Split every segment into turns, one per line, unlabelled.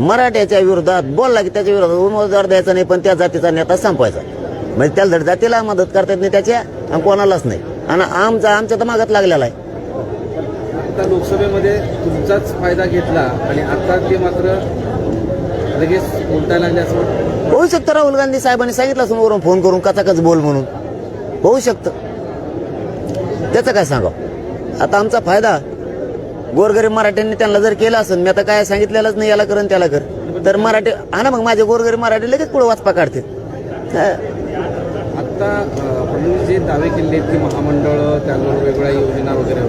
मराठ्याच्या विरोधात बोलला की त्याच्या विरोधात उमेदवार द्यायचा नाही पण त्या जातीचा नेता संपवायचा. म्हणजे त्याला धड जातीला मदत करता येत नाही त्याच्या आणि कोणालाच नाही. आणि आमचा आमच्या तर मागत लागलेला आहे.
आता लोकसभेमध्ये तुमचाच फायदा घेतला आणि आता ते मात्र लगेच बोलतायला लागले असं.
होऊ शकतं राहुल गांधी साहेबांनी सांगितलं असून वरून फोन करून कचाकच बोल म्हणून. होऊ शकतं. त्याचं काय सांगावं? आता आमचा फायदा गोरगरीब मराठ्यांनी त्यांना जर केला असेल मी आता काय सांगितलेलंच नाही याला कर आणि त्याला कर. तर मराठी हा ना मग माझे गोरगरीब मराठी लगेच पुढे वाचपा
अं, फडणवीस जे दावे केले की महामंडळ त्यांना वेगवेगळ्या योजना वगैरे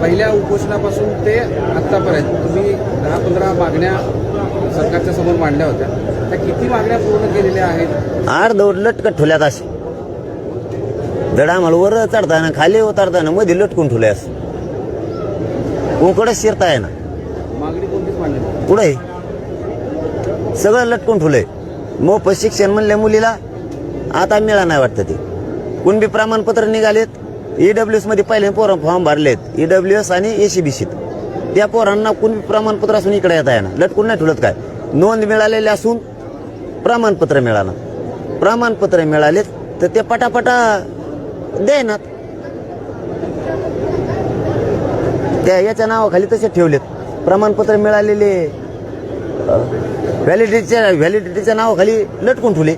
पहिल्या उपोषणापासून ते आत्तापर्यंत तुम्ही दहा पंधरा मागण्या सरकारच्या समोर मांडल्या होत्या. त्या किती मागण्या पूर्ण केलेल्या आहेत?
दौड लटकट ठुल्यात असे. आम्हाला वर चढताना खाली उतरताना मध्ये लटकून असं. उकडच शिरताय ना
मागणी कोणतीच मांडली नाही.
पुढे? सगळं लटकून ठुलंय मोफत शिक्षण म्हणल्या मुलीला आता मिळा नाही वाटतं ते. कुणबी प्रमाणपत्र निघालेत ईडब्ल्यू एसमध्ये पहिले पोरं फॉर्म भरलेत ईडब्ल्यू एस आणि एसीबीसीत त्या पोरांना कुणबी प्रमाणपत्र असून इकडे येता येणार लटकून नाही ठुलत काय? नोंद मिळालेली असून प्रमाणपत्र मिळालं. प्रमाणपत्र मिळालेत तर ते पटापटा देणार त्या याच्या नावाखाली तसे ठेवलेत. प्रमाणपत्र मिळालेले व्हॅलिडिटीच्या व्हॅलिडिटीच्या नावाखाली लटकून ठेवले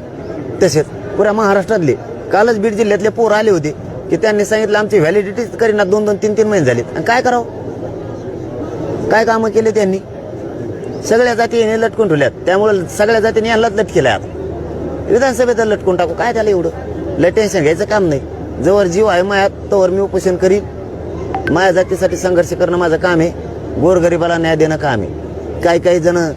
तसेच पुऱ्या महाराष्ट्रातले. कालच बीड जिल्ह्यातले पोर आले होते की त्यांनी सांगितलं आमची व्हॅलिडिटी करीना दोन दोन तीन तीन महिने झालेत. आणि काय करावं? काय कामं केले त्यांनी? सगळ्या जातीने लटकून ठेवल्यात. त्यामुळे सगळ्या जातीने यांनाच लटकेलं आता. विधानसभेत लटकून टाकू. काय त्याला एवढं? लय टेन्शन घ्यायचं काम नाही. जवळ जीव आहे मायात तोवर मी उपोषण करीन. माझ्या जातीसाठी संघर्ष करणं माझं काम आहे. गोरगरिबाला न्याय देणं काम आहे. काही काही जण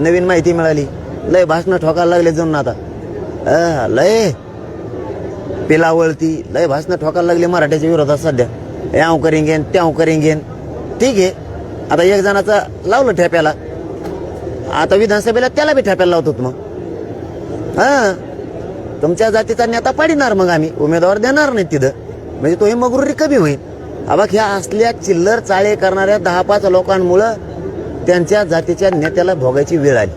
नवीन माहिती मिळाली. लय भाषणं ठोकायला लागले जणून आता. अं, लय. पिलावळती लय भाषणं ठोकायला लागली मराठ्याच्या विरोधात सध्या. याव करीन घेन त्याव करीन घेन. ठीक आहे. आता एक जणाचा लावलं ठेप्याला. आता विधानसभेला त्याला बी ठेप्याला लावतो मग. हा. तुमच्या जातीचा नेता पाडिणार मग आम्ही. उमेदवार देणार नाही तिथं. म्हणजे तो हे मगरुरी कमी होईल. अबा ह्या असल्या चिल्लर चाळे करणाऱ्या दहा पाच लोकांमुळं त्यांच्या जातीच्या नेत्याला भोगायची वेळ आली.